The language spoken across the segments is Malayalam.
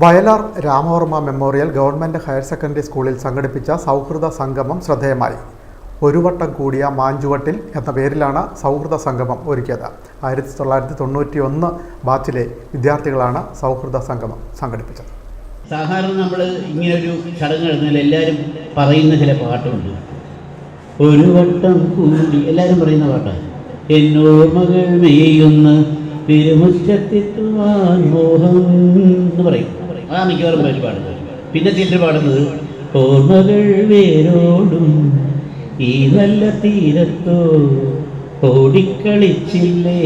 Vayalar Ramavarma memorial government higher secondary സ്കൂളിൽ സംഘടിപ്പിച്ച സൗഹൃദ സംഗമം ശ്രദ്ധേയമായി. ഒരു വട്ടം കൂടിയ മാഞ്ചുവട്ടിൽ എന്ന പേരിലാണ് സൗഹൃദ സംഗമം ഒരുക്കിയത്. ആയിരത്തി തൊള്ളായിരത്തി തൊണ്ണൂറ്റി ഒന്ന് ബാച്ചിലെ വിദ്യാർത്ഥികളാണ് സൗഹൃദ സംഗമം സംഘടിപ്പിച്ചത്. സാധാരണ നമ്മൾ ഇങ്ങനൊരു ചടങ്ങ് നടന്നാൽ എല്ലാവരും പറയുന്ന ചില പാട്ടുണ്ട്. ഒരു വട്ടം കൂടി എല്ലാവരും പറയുന്ന പാട്ടാണ് എന്നോർമകൾ മെയ്യുന്ന മോഹം എന്ന് പറയും. അതാ മിക്കവാറും പേര് പാടുന്നത്. പിന്നെ തിരിച്ച് പാടുന്നത് ഓർമ്മകൾ വേരോടും ഈ നല്ല തീരത്തോ ഓടിക്കളിച്ചില്ലേ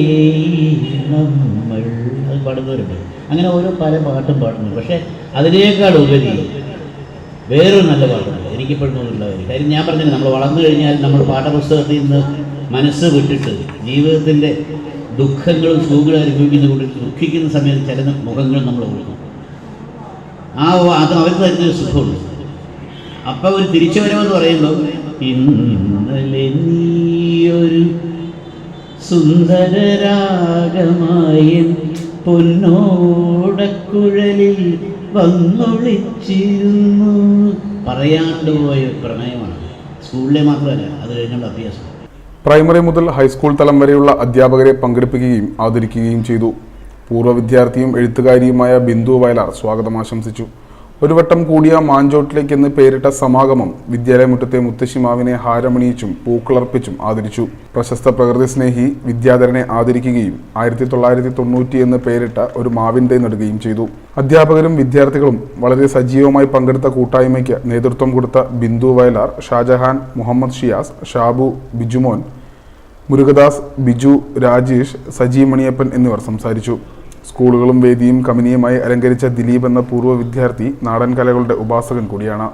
നമ്മൾ. അത് പാടുന്നവരുണ്ട്. അങ്ങനെ ഓരോ പല പാട്ടും പാടുന്നുണ്ട്. പക്ഷേ അതിനേക്കാൾ ഉപരി വേറൊരു നല്ല പാട്ടുണ്ട്. എനിക്കിപ്പോഴും തോന്നുന്നുള്ള കാര്യം കാര്യം ഞാൻ പറഞ്ഞില്ല നമ്മൾ വളർന്നു കഴിഞ്ഞാൽ നമ്മൾ പാഠപുസ്തകത്തിൽ നിന്ന് മനസ്സ് വിട്ടിട്ട് ജീവിതത്തിന്റെ ദുഃഖങ്ങളും സുഖങ്ങളും അനുഭവിക്കുന്ന കൂടി ദുഃഖിക്കുന്ന സമയത്ത് ചില മുഖങ്ങൾ നമ്മൾ ഓർക്കും ആ അത് അവർക്ക് ഒരു സുഖമുണ്ട്. അപ്പം ഒരു തിരിച്ചു വരുമെന്ന് പറയുമ്പോൾ ഇന്നലെ നീയൊരു സുന്ദരരാഗമായി പൊന്നോടക്കുഴലിൽ വന്നൊളിച്ചിരുന്നു. പറയാണ്ട് പോയ പ്രണയമാണ്. സ്കൂളിലെ മാത്രമല്ല അത് കഴിഞ്ഞുള്ള അഭ്യാസം. പ്രൈമറി മുതൽ ഹൈസ്കൂൾ തലം വരെയുള്ള അധ്യാപകരെ പങ്കെടുപ്പിക്കുകയും ആദരിക്കുകയും ചെയ്തു. പൂർവ വിദ്യാർത്ഥിയും എഴുത്തുകാരിയുമായ ബിന്ദു വയലാർ സ്വാഗതം ആശംസിച്ചു. ഒരു വട്ടം കൂടിയ മാഞ്ചോട്ടിലേക്ക് എന്ന് പേരിട്ട സമാഗമം വിദ്യാലയമുറ്റത്തെ മുത്തശ്ശിമാവിനെ ഹാരമണിയിച്ചും പൂക്കളർപ്പിച്ചും ആദരിച്ചു. പ്രശസ്ത പ്രകൃതി സ്നേഹി വിദ്യാധരനെ ആദരിക്കുകയും ആയിരത്തി തൊള്ളായിരത്തി തൊണ്ണൂറ്റി എന്ന് പേരിട്ട ഒരു മാവിന്റെ നടുകയും ചെയ്തു. അധ്യാപകരും വിദ്യാർത്ഥികളും വളരെ സജീവമായി പങ്കെടുത്ത കൂട്ടായ്മയ്ക്ക് നേതൃത്വം കൊടുത്ത ബിന്ദു വയലാർ ഷാജഹാൻ മുഹമ്മദ് ഷിയാസ് ഷാബു ബിജുമോൻ മുരുകദാസ് ബിജു രാജേഷ് സജി മണിയപ്പൻ എന്നിവർ സംസാരിച്ചു. സ്കൂളുകളും വേദിയും കമിനിയുമായി അലങ്കരിച്ച ദിലീപ് എന്ന പൂർവ വിദ്യാർത്ഥി നാടൻ കലകളുടെ ഉപാസകൻ കൂടിയാണ്.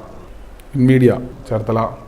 മീഡിയ. ചേർത്തല.